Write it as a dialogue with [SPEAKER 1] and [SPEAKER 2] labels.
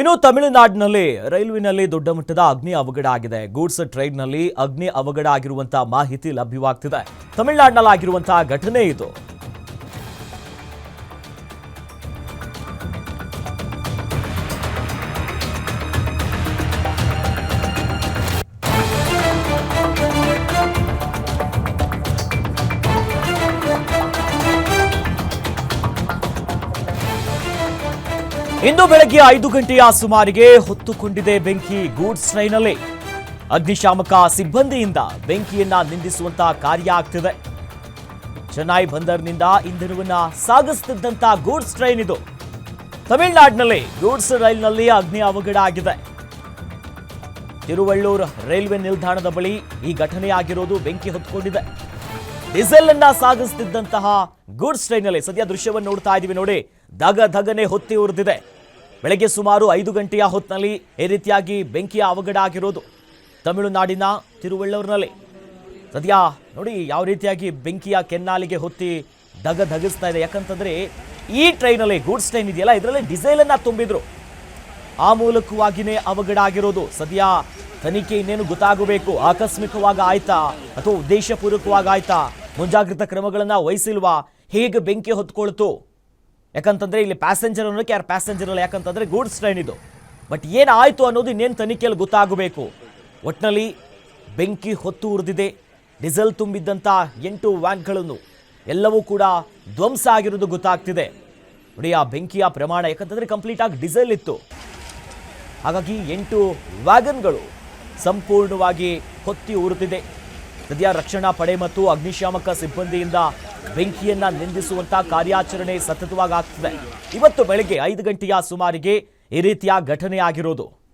[SPEAKER 1] ಇನ್ನು ತಮಿಳುನಾಡಿನಲ್ಲಿ ರೈಲ್ವೆನಲ್ಲಿ ದೊಡ್ಡ ಮಟ್ಟದ ಅಗ್ನಿ ಅವಘಡ ಆಗಿದೆ. ಗೂಡ್ಸ್ ಟ್ರೈನ್ನಲ್ಲಿ ಅಗ್ನಿ ಅವಘಡ ಆಗಿರುವಂತಹ ಮಾಹಿತಿ ಲಭ್ಯವಾಗ್ತಿದೆ. ತಮಿಳುನಾಡಿನಲ್ಲಿ ಆಗಿರುವಂತಹ ಘಟನೆ ಇದು. ಇಂದು ಬೆಳಗ್ಗೆ ಐದು ಗಂಟೆಯ ಸುಮಾರಿಗೆ ಹೊತ್ತುಕೊಂಡಿದೆ ಬೆಂಕಿ ಗೂಡ್ಸ್ ಟ್ರೈನಲ್ಲಿ ಅಗ್ನಿಶಾಮಕ ಸಿಬ್ಬಂದಿಯಿಂದ ಬೆಂಕಿಯನ್ನ ನಿಂದಿಸುವಂತ ಕಾರ್ಯ ಆಗ್ತಿದೆ. ಚೆನ್ನೈ ಬಂದರ್ನಿಂದ ಇಂಧನವನ್ನ ಸಾಗಿಸುತ್ತಿದ್ದಂತ ಗೂಡ್ಸ್ ಟ್ರೈನ್ ಇದು. ತಮಿಳುನಾಡಿನಲ್ಲಿ ಗೂಡ್ಸ್ ರೈಲ್ನಲ್ಲಿ ಅಗ್ನಿ ಅವಘಡ ಆಗಿದೆ. ತಿರುವಳ್ಳೂರ್ ರೈಲ್ವೆ ನಿಲ್ದಾಣದ ಬಳಿ ಈ ಘಟನೆ ಆಗಿರೋದು ಬೆಂಕಿ ಹೊತ್ಕೊಂಡಿದೆ. ಡೀಸೆಲ್ ಅನ್ನ ಸಾಗಿಸುತ್ತಿದ್ದಂತಹ ಗೂಡ್ಸ್ ಟ್ರೈನಲ್ಲಿ ಸದ್ಯ ದೃಶ್ಯವನ್ನು ನೋಡ್ತಾ ಇದೀವಿ ನೋಡಿ. ದಗ ಧಗನೆ ಹೊತ್ತಿ ಉರಿದಿದೆ. ಬೆಳಗ್ಗೆ ಸುಮಾರು ಐದು ಗಂಟೆಯ ಹೊತ್ತಿನಲ್ಲಿ ಈ ರೀತಿಯಾಗಿ ಬೆಂಕಿಯ ಅವಘಡ ಆಗಿರೋದು ತಮಿಳುನಾಡಿನ ತಿರುವಳ್ಳೂರಿನಲ್ಲಿ. ಸದ್ಯ ನೋಡಿ ಯಾವ ರೀತಿಯಾಗಿ ಬೆಂಕಿಯ ಕೆನ್ನಾಲಿಗೆ ಹೊತ್ತಿ ಧಗ ಧಗಿಸ್ತಾ ಇದೆ. ಯಾಕಂತಂದ್ರೆ ಈ ಟ್ರೈನಲ್ಲಿ ಗೂಡ್ಸ್ ಟ್ರೈನ್ ಇದೆಯಲ್ಲ, ಇದರಲ್ಲಿ ಡೀಸೆಲ್ ಅನ್ನ ತುಂಬಿದ್ರು. ಆ ಮೂಲಕವಾಗಿಯೇ ಅವಘಡ ಆಗಿರೋದು. ಸದ್ಯ ತನಿಖೆ ಇನ್ನೇನು ಗೊತ್ತಾಗಬೇಕು. ಆಕಸ್ಮಿಕವಾಗಿ ಆಯ್ತಾ ಅಥವಾ ಉದ್ದೇಶಪೂರ್ವಕವಾಗಿ ಆಯ್ತಾ? ಮುಂಜಾಗ್ರತಾ ಕ್ರಮಗಳನ್ನು ವಹಿಸಿಲ್ವಾ? ಹೇಗೆ ಬೆಂಕಿ ಹೊತ್ಕೊಳ್ತು? ಯಾಕಂತಂದ್ರೆ ಇಲ್ಲಿ ಪ್ಯಾಸೆಂಜರ್ ಅನ್ನೋಕೆ ಯಾರು ಪ್ಯಾಸೆಂಜರ್ ಅಲ್ಲ, ಯಾಕಂತಂದ್ರೆ ಗೂಡ್ಸ್ ಟ್ರೈನ್ ಇದು. ಬಟ್ ಏನಾಯಿತು ಅನ್ನೋದು ಇನ್ನೇನು ತನಿಖೆಯಲ್ಲಿ ಗೊತ್ತಾಗಬೇಕು. ಒಟ್ನಲ್ಲಿ ಬೆಂಕಿ ಹೊತ್ತು ಉರಿದಿದೆ, ಡೀಸೆಲ್ ತುಂಬಿದ್ದಂಥ ಎಂಟು ವ್ಯಾನ್ಗಳನ್ನು, ಎಲ್ಲವೂ ಕೂಡ ಧ್ವಂಸ ಆಗಿರೋದು ಗೊತ್ತಾಗ್ತಿದೆ. ನೋಡಿ, ಆ ಬೆಂಕಿಯ ಪ್ರಮಾಣ, ಯಾಕಂತಂದ್ರೆ ಕಂಪ್ಲೀಟ್ ಆಗಿ ಡೀಸೆಲ್ ಇತ್ತು. ಹಾಗಾಗಿ ಎಂಟು ವ್ಯಾಗನ್ಗಳು ಸಂಪೂರ್ಣವಾಗಿ ಹೊತ್ತಿ ಉರಿದಿದೆ. ಸದ್ಯ ರಕ್ಷಣಾ ಪಡೆ ಮತ್ತು ಅಗ್ನಿಶಾಮಕ ಸಿಬ್ಬಂದಿಯಿಂದ ಬೆಂಕಿಯನ್ನ ನಿಂದಿಸುವಂತ ಕಾರ್ಯಾಚರಣೆ ಸತತವಾಗಿ ಆಗ್ತಿದೆ. ಇವತ್ತು ಬೆಳಗ್ಗೆ ಐದು ಗಂಟೆಯ ಸುಮಾರಿಗೆ ಈ ರೀತಿಯ ಘಟನೆ ಆಗಿರೋದು.